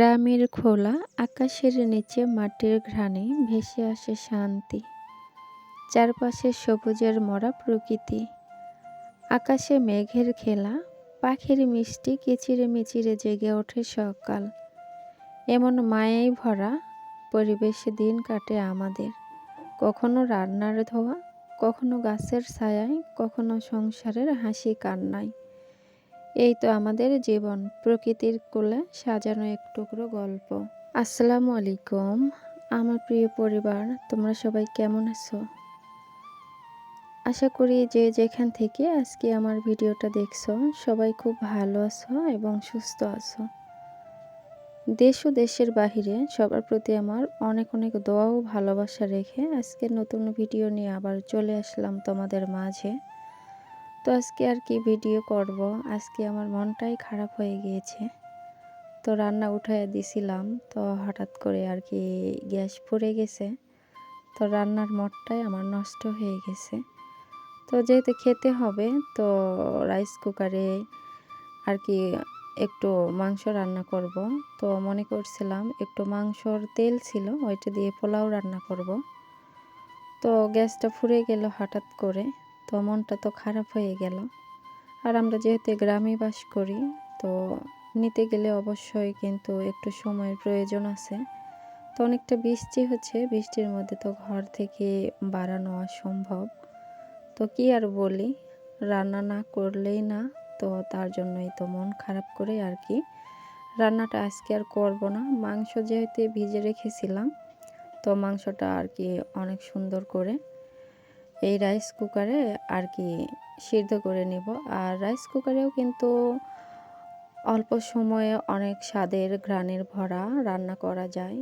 গ্রামের খোলা আকাশের নিচে মাটির ঘ্রাণে ভেসে আসে শান্তি। চারপাশে সবুজের মরা প্রকৃতি। আকাশে মেঘের খেলা, পাখির মিষ্টি কিচিরে মিচিরে জেগে ওঠে সকাল। এমন মায়াই ভরা পরিবেশে দিন কাটে আমাদের। কখনো রান্নার ধোয়া, কখনো গাছের ছায়ায়, কখনো সংসারের হাসি কান্নায়। এই তো আমাদের জীবন, প্রকৃতির কোলে সাজানো এক টুকরো গল্প। আসসালামু আলাইকুম। আমার প্রিয় পরিবার, তোমরা সবাই কেমন আছো? আশা করি যে যেখান থেকে আজকে আমার ভিডিওটা দেখছ, সবাই খুব ভালো আছো এবং সুস্থ আছো। দেশ ও দেশের বাহিরে সবার প্রতি আমার অনেক অনেক দোয়া ও ভালোবাসা রেখে আজকে নতুন ভিডিও নিয়ে আবার চলে আসলাম তোমাদের মাঝে। তো আজকে আর কি ভিডিও করব। আজকে আমার মনটাই খারাপ হয়ে গিয়েছে। তো রান্না উঠায় দিছিলাম, তো হঠাৎ করে আর কি গ্যাস পড়ে গেছে। তো রান্নার মঠটাই আমার নষ্ট হয়ে গেছে। তো যেহেতু খেতে হবে, তো রাইস কুকারে আর কি একটু মাংস রান্না করব। তো মনে করছিলাম একটু মাংসর তেল ছিল, ওইটা দিয়ে পোলাও রান্না করব। তো গ্যাসটা ফুরে গেল হঠাৎ করে। তো মনটা তো খারাপ হয়ে গেল। আর আমরা যেহেতু গ্রামে বাস করি, তো নিতে গেলে অবশ্যই কিন্তু একটু সময়ের প্রয়োজন আছে। তো অনেকটা বৃষ্টি হচ্ছে, বৃষ্টির মধ্যে তো ঘর থেকে বাড়ানো অসম্ভব। তো কি আর বলি, রান্না না করলেই না, তো তার জন্যই তো মন খারাপ করে আর কি। রান্নাটা আজকে আর করব না, মাংস যেহেতু ভিজে রেখেছিলাম, তো মাংসটা আর কি অনেক সুন্দর করে এই রাইস কুকারে আর কি সিদ্ধ করে নেব। আর রাইস কুকারেও কিন্তু অল্প সময়ে অনেক স্বাদের ঘ্রাণের ভরা রান্না করা যায়।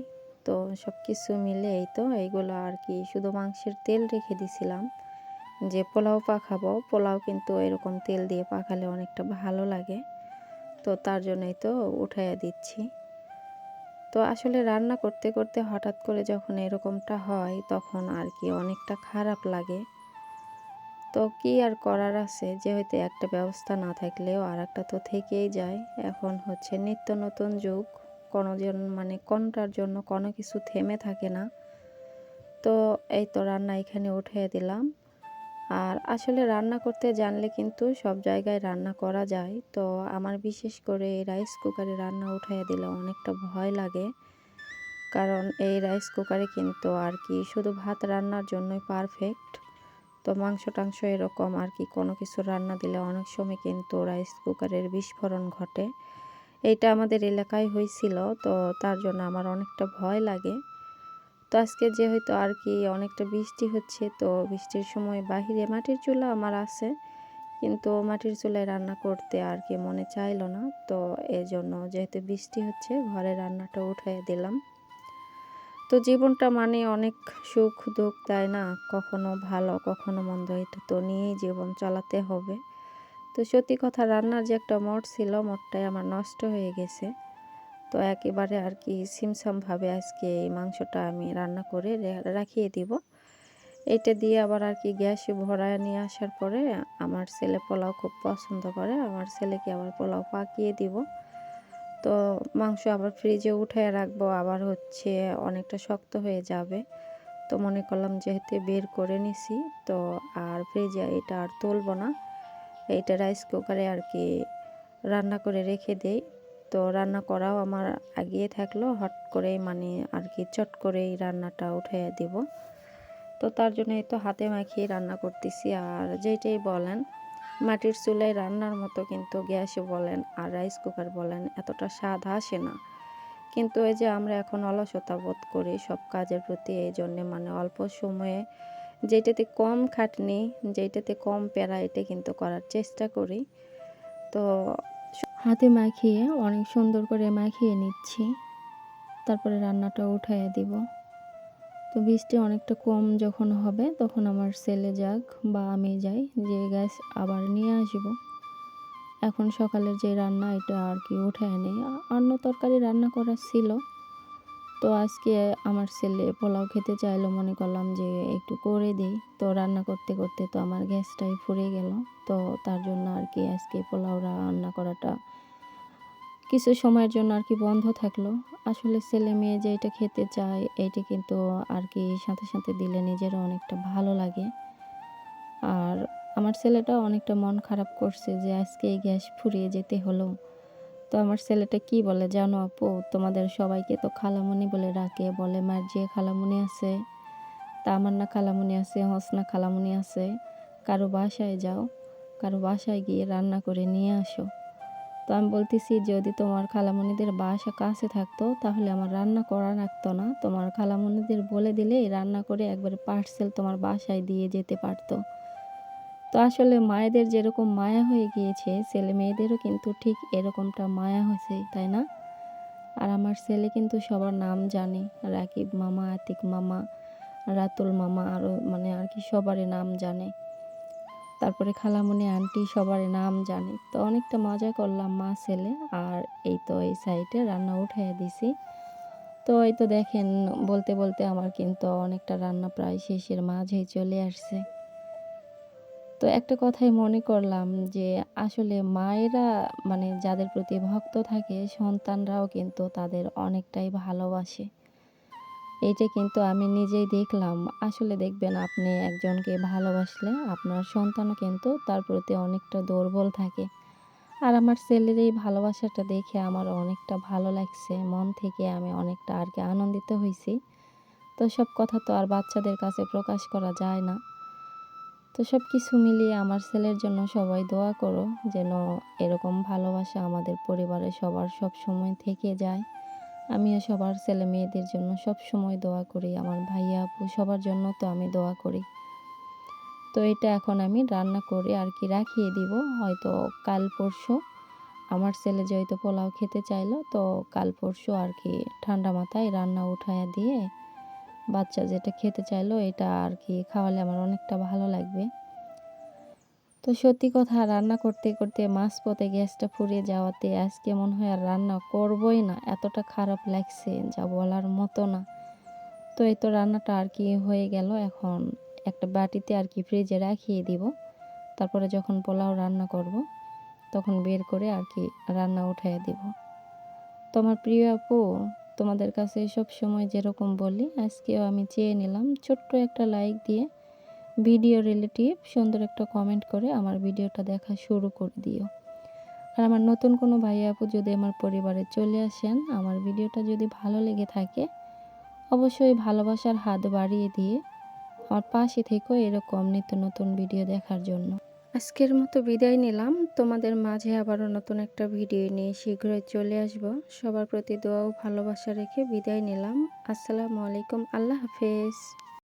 তো সব কিছু মিলে এই তো এইগুলো আর কি শুধু মাংসের তেল রেখে দিছিলাম। যে পোলাও পাখাবো, পোলাও কিন্তু এরকম তেল দিয়ে পাখালে অনেকটা ভালো লাগে। তো তার জন্যই তো উঠাইয়া দিচ্ছি। তো আসলে রান্না করতে করতে হঠাৎ করে যখন এরকমটা হয় তখন আর কি অনেকটা খারাপ লাগে। তো কি আর করার আছে? যে হয়তো একটা ব্যবস্থা না থাকলেও আর একটা তো থেকেই যায়। এখন হচ্ছে নিত্য নতুন যুগ, কোনো মানে কোনটার জন্য কোনো কিছু থেমে থাকে না। তো এই তো রান্না এখানে উঠিয়ে দিলাম। আর আসলে রান্না করতে জানলে কিন্তু সব জায়গায় রান্না করা যায়। তো আমার বিশেষ করে এই রাইস কুকারে রান্না উঠাইয়া দিলে অনেকটা ভয় লাগে। কারণ এই রাইস কুকারে কিন্তু আর কি শুধু ভাত রান্নার জন্যই পারফেক্ট তো মাংস টাংস এরকম আর কি কোনো কিছু রান্না দিলে অনেক সময় কিন্তু রাইস কুকারের বিস্ফোরণ ঘটে। এইটা আমাদের এলাকায় হয়েছিল তো তার জন্য আমার অনেকটা ভয় লাগে। তো আজকে যে হয়তো আর কি অনেকটা বৃষ্টি হচ্ছে, তো বৃষ্টির সময় বাহিরে মাটির চুলা আমার আছে। কিন্তু মাটির চুলায় রান্না করতে আর কি মনে চাইলো না, তো এই জন্য যেহেতু বৃষ্টি হচ্ছে, ঘরে রান্নাটা উঠাই দিলাম। তো জীবনটা মানে অনেক সুখ দুঃখ, তাই না? কখনো ভালো, কখনো মন্দ এটা তো নিয়েই জীবন চালাতে হবে। তো সত্যি কথা, রান্নার যে একটা মঠ ছিল মঠটাই আমার নষ্ট হয়ে গেছে। তো একেবারে আর কি সিমসামভাবে আজকে এই মাংসটা আমি রান্না করে রাখিয়ে দিব। এটা দিয়ে আবার আর কি গ্যাসে ভরায় নিয়ে আসার পরে আমার ছেলে পোলাও খুব পছন্দ করে, আমার ছেলেকে আবার পোলাও পাকিয়ে দিব। তো মাংস আবার ফ্রিজে উঠায় রাখব, আবার হচ্ছে অনেকটা শক্ত হয়ে যাবে। তো মনে করলাম যেহেতু বের করে নিছি, তো আর ফ্রিজে এটা আর তুলবো না। এইটা রাইস কুকারে আর কি রান্না করে রেখে দেই। তো রান্না করাও আমার আগিয়ে থাকল। হট করে মানে আর কি চট করেই রান্নাটা উঠে দিব। তো তার জন্য তো হাতে মাখিয়ে রান্না করতেছি। আর যেটাই বলেন, মাটির চুলায় রান্নার মতো কিন্তু গ্যাসে বলেন আর রাইস কুকার বলেন, এতটা স্বাদ আসে না। কিন্তু এই যে আমরা এখন অলসতা বোধ করি সব কাজের প্রতি, এই জন্যে মানে অল্প সময়ে যেটাতে কম খাটনি যেটাতে কম প্যারা, এটা কিন্তু করার চেষ্টা করি। তো হাতে মাখিয়ে, অনেক সুন্দর করে মাখিয়ে নিচ্ছি। তারপরে রান্নাটা উঠাইয়া দিব। তো বৃষ্টি অনেকটা কম যখন হবে, তখন আমার ছেলে যাক বা আমি যাই, যে গ্যাস আবার নিয়ে আসব। এখন সকালের যে রান্না, এটা আর কি উঠে নেই। অন্য তরকারি রান্না করা ছিল। তো আজকে আমার ছেলে পোলাও খেতে চাইলো, মনে করলাম যে একটু করে দিই। তো রান্না করতে করতে তো আমার গ্যাসটাই ফুরে গেল। তো তার জন্য আর কি আজকে পোলাও রান্না করাটা কিছু সময়ের জন্য আর কি বন্ধ থাকল। আসলে ছেলে মেয়ে যে এটা খেতে চায় এইটা কিন্তু আর কি সাথে সাথে দিলে নিজেরও অনেকটা ভালো লাগে। আর আমার ছেলেটা অনেকটা মন খারাপ করছে যে আজকে এই গ্যাস ফুরিয়ে যেতে হলো। তো আমার ছেলেটা কি বলে জানো আপু? তোমাদের সবাইকে তো খালামণি বলে ডাকে, বলে মার যে খালামণি আছে তা আমার না খালামণি আছে, হসনা খালামণি আছে, কারও বাসায় যাও, কারও বাসায় গিয়ে রান্না করে নিয়ে আসো। তো আমি বলতেছি, যদি তোমার খালামণিদের বাসা কাছে থাকতো, তাহলে আমার রান্না করা লাগতো না। তোমার খালামণিদের বলে দিলেই রান্না করে একবারে পার্সেল তোমার বাসায় দিয়ে যেতে পারতো। তো আসলে মায়েদের যেরকম মায়া হয়ে গিয়েছে, ছেলে মেয়েদেরও কিন্তু ঠিক এরকমটা মায়া হয়েছে, তাই না? আর আমার ছেলে কিন্তু সবার নাম জানে, রাকিব মামা, আতিক মামা, রাতুল মামা আরও মানে আর কি সবারই নাম জানে। তারপরে খালামণি আন্টি সবারই নাম জানে। তো অনেকটা মজা করলাম মা, ছেলে আর এই তো এই সাইডে রান্না উঠাইয়া দিছি। তো এই তো দেখেন, বলতে বলতে আমার কিন্তু অনেকটা রান্না প্রায় শেষের মাঝেই চলে আসছে। তো একটা কথাই মনে করলাম যে, আসলে মায়েরা মানে যাদের প্রতি ভক্ত থাকে, সন্তানরাও কিন্তু তাদের অনেকটাই ভালোবাসে। এইটা কিন্তু আমি নিজেই দেখলাম। আসলে দেখবেন আপনি একজনকে ভালোবাসলে আপনার সন্তানও কিন্তু তার প্রতি অনেকটা দুর্বল থাকে। আর আমার ছেলের এই ভালোবাসাটা দেখে আমার অনেকটা ভালো লাগছে। মন থেকে আমি অনেকটা আর কি আনন্দিত হয়েছি। তো সব কথা তো আর বাচ্চাদের কাছে প্রকাশ করা যায় না। তো সব কিছু মিলিয়ে আমার ছেলের জন্য সবাই দোয়া করো, যেন এরকম ভালোবাসা আমাদের পরিবারে সবার সব সময় থেকে যায়। আমিও সবার ছেলে মেয়েদের জন্য সব সময় দোয়া করি, আমার ভাইয়া আপু সবার জন্য তো আমি দোয়া করি। তো এটা এখন আমি রান্না করে আর কি রাখিয়ে দিব, হয়তো কাল পরশু। আমার ছেলে যেহেতু পোলাও খেতে চাইলো, তো কাল পরশু আর কি ঠান্ডা মাথায় রান্না উঠায়া দিয়ে বাচ্চা যেটা খেতে চাইলো, এটা আর কি খাওয়ালে আমার অনেকটা ভালো লাগবে। তো সত্যি কথা, রান্না করতে করতে মাছ পথে গ্যাসটা ফুরিয়ে যাওয়াতে আজকে মনে হয় আর রান্না করবই না, এতটা খারাপ লাগছে যা বলার মতো না। তো এই তো রান্নাটা আর কি হয়ে গেল, এখন একটা বাটিতে আর কি ফ্রিজে রাখিয়ে দিব। তারপরে যখন পোলাও রান্না করব, তখন বের করে আর কি রান্না উঠাইয়া দিব। তোমার প্রিয় আপু তোমাদের কাছে সব সময় যেরকম বলি, আজকেও আমি চেয়ে নিলাম ছোট্ট একটা লাইক দিয়ে ভিডিও রিলেটিভ সুন্দর একটা কমেন্ট করে আমার ভিডিওটা দেখা শুরু করে দিও। আর আমার নতুন কোনো ভাই আপু যদি আমার পরিবারে চলে আসেন, আমার ভিডিওটা যদি ভালো লেগে থাকে, অবশ্যই ভালোবাসার হাত বাড়িয়ে দিয়ে আমার পাশে থেকেও এরকম নিত্য নতুন ভিডিও দেখার জন্য। আজকের মতো বিদায় নিলাম। তোমাদের মাঝে আবারও নতুন একটা ভিডিও নিয়ে শীঘ্রই চলে আসব। সবার প্রতি দোয়া ও ভালোবাসা রেখে বিদায় নিলাম। আসসালামু আলাইকুম। আল্লাহ হাফেজ।